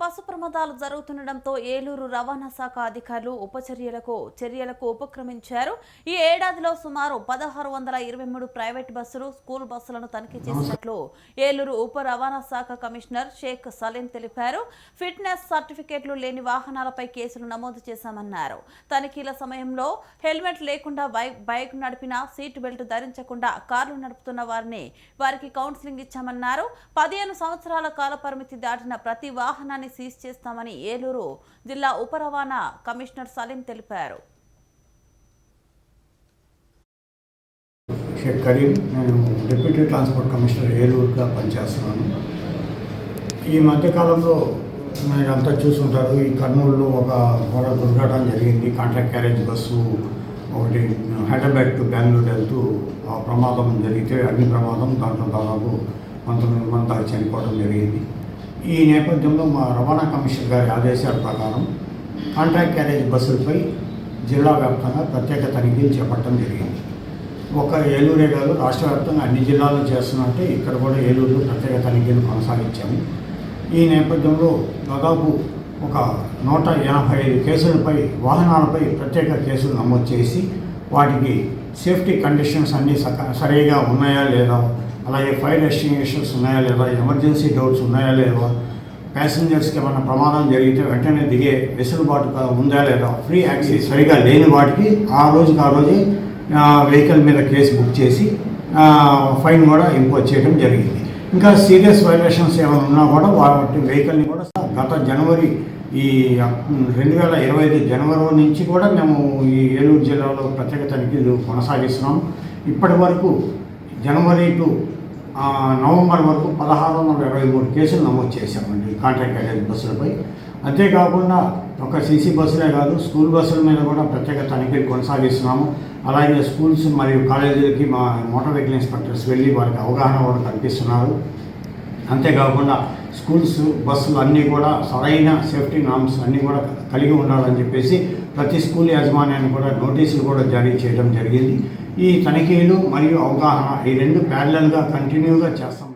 Bus ప్రమాదాలు జరుగుతుండటంతో ఏలూరు రవాణా శాఖ అధికారులు ఉపచర్యలకు చర్యలకు ఉపక్రమించారు. ఈ ఏడాదిలో సుమారు పదహారు వందల ఇరవై మూడు ప్రైవేట్ బస్సులు స్కూల్ బస్సులను తనిఖీ చేసినట్లు ఏలూరు ఉప రవాణా శాఖ కమిషనర్ షేక్ సలీం తెలిపారు. ఫిట్నెస్ సర్టిఫికేట్లు లేని వాహనాలపై కేసులు నమోదు చేశామన్నారు. తనిఖీల సమయంలో హెల్మెట్ లేకుండా బైక్ బైక్ నడిపిన సీట్ బెల్ట్ ధరించకుండా కార్లు నడుపుతున్న వారిని వారికి కౌన్సిలింగ్ ఇచ్చామన్నారు. పదిహేను సంవత్సరాల కాల పరిమితి దాటిన ప్రతి వాహనాన్ని సీజ్ చేస్తామని ఏలూరు జిల్లా ఉప రవాణా కమిషనర్ సలీం తెలిపారు. షేక్ కరీం నేను డిప్యూటీ ట్రాన్స్పోర్ట్ కమిషనర్ ఏలూరుగా పనిచేస్తున్నాను. ఈ మధ్యకాలంలో మీరు అంతా చూసుంటారు ఈ కర్నూలులో ఒక ఘోర దుర్ఘటన జరిగింది. కాంట్రాక్ట్ క్యారేజ్ బస్సు ఒకటి హైదరాబాద్ టు బెంగళూరు వెళ్తూ ఆ ప్రమాదం జరిగితే అగ్ని ప్రమాదం దాంట్లో దాదాపు పంతొమ్మిది మంది చనిపోవడం జరిగింది. ఈ నేపథ్యంలో మా రవాణా కమిషనర్ గారి ఆదేశాల ప్రకారం కాంట్రాక్ట్ క్యారేజ్ బస్సులపై జిల్లా వ్యాప్తంగా ప్రత్యేక తనిఖీలు చేపట్టడం జరిగింది. ఒక ఏలూరే కాదు రాష్ట్ర వ్యాప్తంగా అన్ని జిల్లాల్లో చేస్తున్నట్టే ఇక్కడ కూడా ఏలూరులో ప్రత్యేక తనిఖీలు కొనసాగించాము. ఈ నేపథ్యంలో దాదాపు ఒక నూట ఎనభై ఐదు కేసులపై వాహనాలపై ప్రత్యేక కేసులు నమోదు చేసి వాటికి సేఫ్టీ కండిషన్స్ అన్నీ సక సరిగా ఉన్నాయా లేదా అలాగే ఫైర్ ఎస్టింగ్విషన్స్ ఉన్నాయా లేదా ఎమర్జెన్సీ డోర్స్ ఉన్నాయా లేదా ప్యాసింజర్స్కి ఏమైనా ప్రమాదం జరిగితే వెంటనే దిగే వెసులుబాటు ఉందా లేదా ఫ్రీ యాక్సెస్ సరిగా లేని వాటికి ఆ రోజుకి ఆ రోజే వెహికల్ మీద కేసు బుక్ చేసి ఫైన్ కూడా ఇంపోజ్ చేయడం జరిగింది. ఇంకా సీరియస్ వైలేషన్స్ ఏమైనా ఉన్నా కూడా వాటి వెహికల్ని కూడా గత జనవరి ఈ రెండు వేల ఇరవై ఐదు జనవరి నుంచి కూడా మేము ఈ ఏలూరు జిల్లాలో ప్రత్యేక తనిఖీలు కొనసాగిస్తున్నాం. ఇప్పటి వరకు జనవరి టు నవంబర్ వరకు పదహారు వందల ఇరవై మూడు కేసులు నమోదు చేశామండి కాంట్రాక్ట్ క్యారేజ్ బస్సులపై. అంతేకాకుండా ఒక సీసీ బస్సులే కాదు స్కూల్ బస్సుల మీద కూడా ప్రత్యేక తనిఖీలు కొనసాగిస్తున్నాము. అలాగే స్కూల్స్ మరియు కాలేజీలకి మా మోటార్ వెహికల్ ఇన్స్పెక్టర్స్ వెళ్ళి వారికి అవగాహన కూడా కల్పిస్తున్నారు. అంతేకాకుండా స్కూల్స్ బస్సులు అన్నీ కూడా సరైన సేఫ్టీ నామ్స్ అన్నీ కూడా కలిగి ఉండాలని చెప్పేసి ప్రతి స్కూల్ యాజమాన్యాన్ని కూడా నోటీసులు కూడా జారీ చేయడం జరిగింది. ఈ తనిఖీలు మరియు అవగాహన ఈ రెండు ప్యారలల్గా కంటిన్యూగా చేస్తాం.